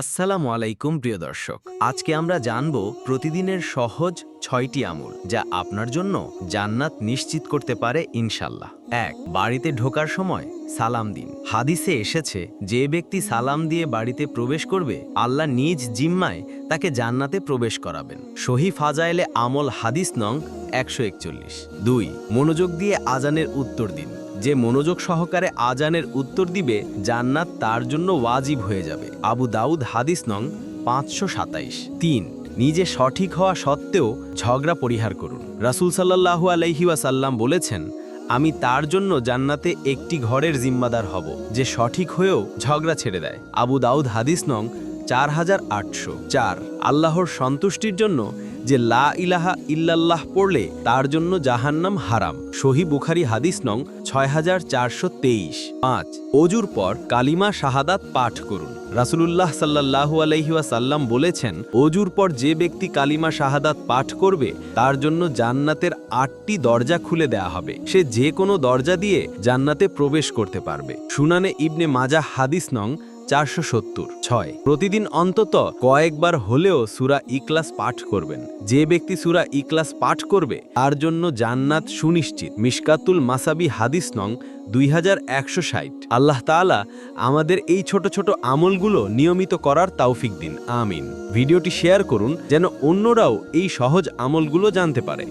আসসালামু আলাইকুম, প্রিয় দর্শক। আজকে আমরা জানব প্রতিদিনের সহজ ছয়টি আমল যা আপনার জন্য জান্নাত নিশ্চিত করতে পারে ইনশাল্লাহ এক, বাড়িতে ঢোকার সময় সালাম দিন। হাদিসে এসেছে, যে ব্যক্তি সালাম দিয়ে বাড়িতে প্রবেশ করবে, আল্লাহ নিজ জিম্মায় তাকে জান্নাতে প্রবেশ করাবেন। সহি ফাজাইলে আমল হাদিস নং একশো একচল্লিশ। দুই, মনোযোগ দিয়ে আজানের উত্তর দিন। যে মনোযোগ সহকারে আজানের উত্তর দিবে, জান্নাত তার জন্য ওয়াজিব হয়ে যাবে। আবু দাউদ হাদিস নং পাঁচশো সাতাইশ। তিন, নিজে সঠিক হওয়া সত্ত্বেও ঝগড়া পরিহার করুন। রাসুল সাল্লাহু আলাইহি ওয়াসাল্লাম বলেছেন, আমি তার জন্য জান্নাতে একটি ঘরের জিম্মাদার হব, যে সঠিক হয়েও ঝগড়া ছেড়ে দেয়। আবু দাউদ হাদিস নং চার হাজার আটশো। চার, আল্লাহর সন্তুষ্টির জন্য যে লা ইলাহা ইল্লাল্লাহ পড়লে তার জন্য জাহান্নাম হারাম। সহি বুখারি হাদিস নং ছয় হাজার চারশো তেইশ। পাঁচ, অজুর পর কালিমা শাহাদাত পাঠ করুন। রাসুলুল্লাহ সাল্লাহু আলহিউসাল্লাম বলেছেন, অজুর পর যে ব্যক্তি কালিমা শাহাদাত পাঠ করবে, তার জন্য জান্নাতের আটটি দরজা খুলে দেয়া হবে। সে যে কোনো দরজা দিয়ে জান্নাতে প্রবেশ করতে পারবে। সুনানে ইবনে মাজা হাদিস নং চারশো সত্তর। ছয়, প্রতিদিন অন্তত কয়েকবার হলেও সুরা ইকলাস পাঠ করবেন। যে ব্যক্তি সুরা ইকলাস পাঠ করবে, তার জন্য জান্নাত সুনিশ্চিত। মিশকাতুল মাসাবি হাদিস নং দুই হাজার একশো ষাট। আল্লাহ তাআলা আমাদের এই ছোট ছোট আমলগুলো নিয়মিত করার তাওফিক দিন। আমিন। ভিডিওটি শেয়ার করুন, যেন অন্যরাও এই সহজ আমলগুলো জানতে পারে।